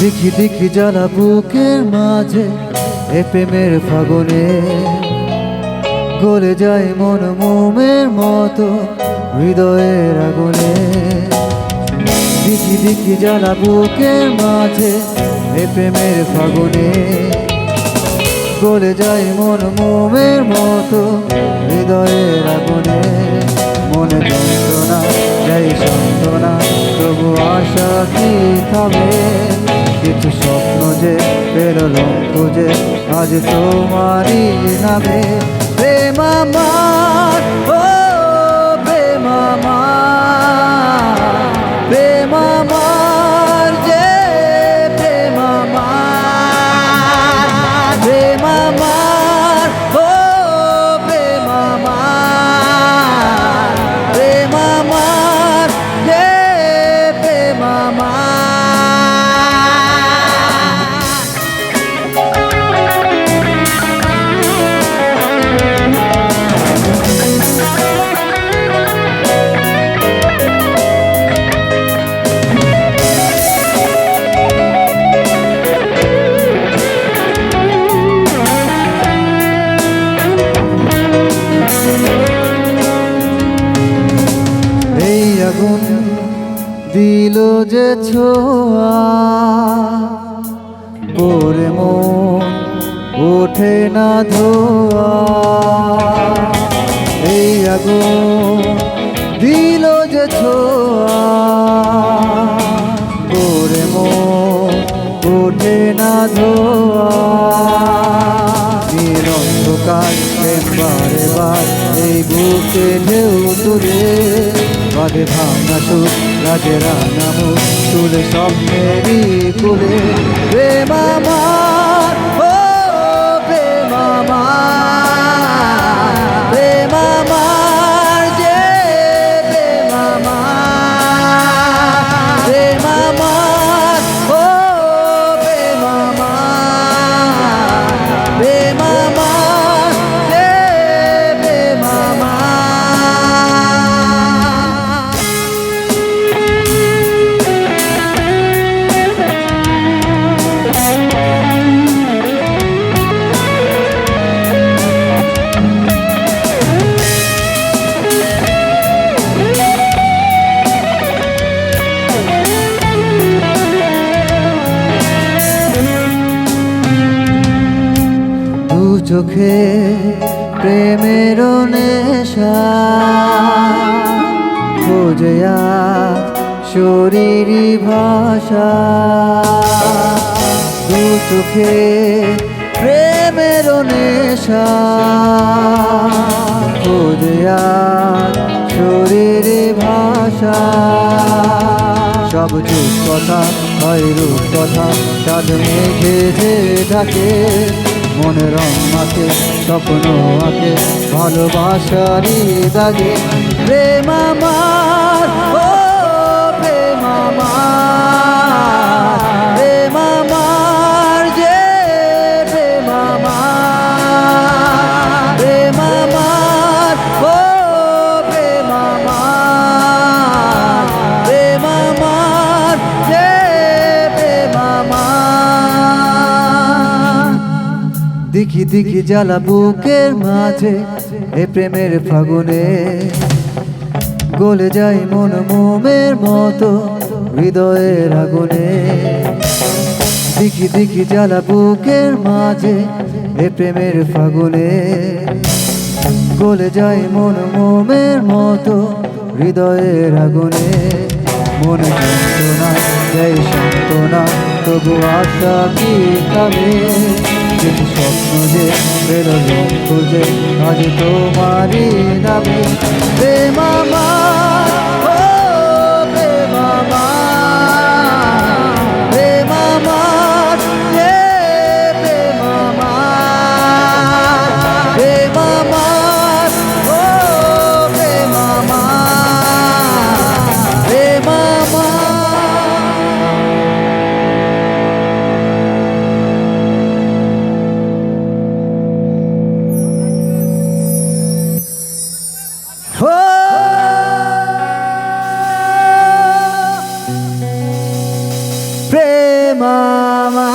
দেখি দেখি জ্বালা বুকের মাঝে, এ প্রেমের ফাগুনে। গলে যায় মন মোমের মতো হৃদয়ের আগুনে। দেখি দেখি জ্বালা বুকের মাঝে, এ প্রেমের ফাগুনে। গলে যায় মন মোমের মতো হৃদয়ের আগুনে। মনে যন্ত্রণা যাই সান্ত্বনা। তবু আশা কি থামে কিছু স্বপ্ন যে পেরল খুঁজে আজ তোমারই নামে। প্রেমা আমার আগুন দিল যে ছোঁয়া। মন ওঠে না ধোয়া। এই আগুন দিল যে ছোঁয়া। মন ওঠে না ধোয়া। প্রেম বারে বার এই বুকে ঢেউ তুলে। বাদে ভাঙা সুখ রাজে রাঙা মুখ সব মেরি কুলে রে আমার চোখে প্রেমের নেশা। আজ ভাষা। দু চোখে প্রেমের নেশা। আজ ভাষা। সব যুগ কথা হয় রূপ কথা। মেঘে যে ডাকে। মনে রং আঁকে স্বপ্ন আঁকে ভালোবাসারই দাগে। প্রেম দেখি দেখি জ্বালা বুকের মাঝে, এ প্রেমের ফাগুনে। গলে যায় মন মোমের মতো হৃদয়ের আগুনে। দেখি দেখি জ্বালা বুকের মাঝে, এ প্রেমের ফাগুনে। গলে যায় মন মোমের মতো হৃদয়ের আগুনে। মনে যন্ত্রণা দেয় সান্ত্বনা, তবু আশা কি থামে কিছু স্বপ্ন যে বেরোলো খুঁজে আজ তোমারই নামে প্রেম আমার। Mama,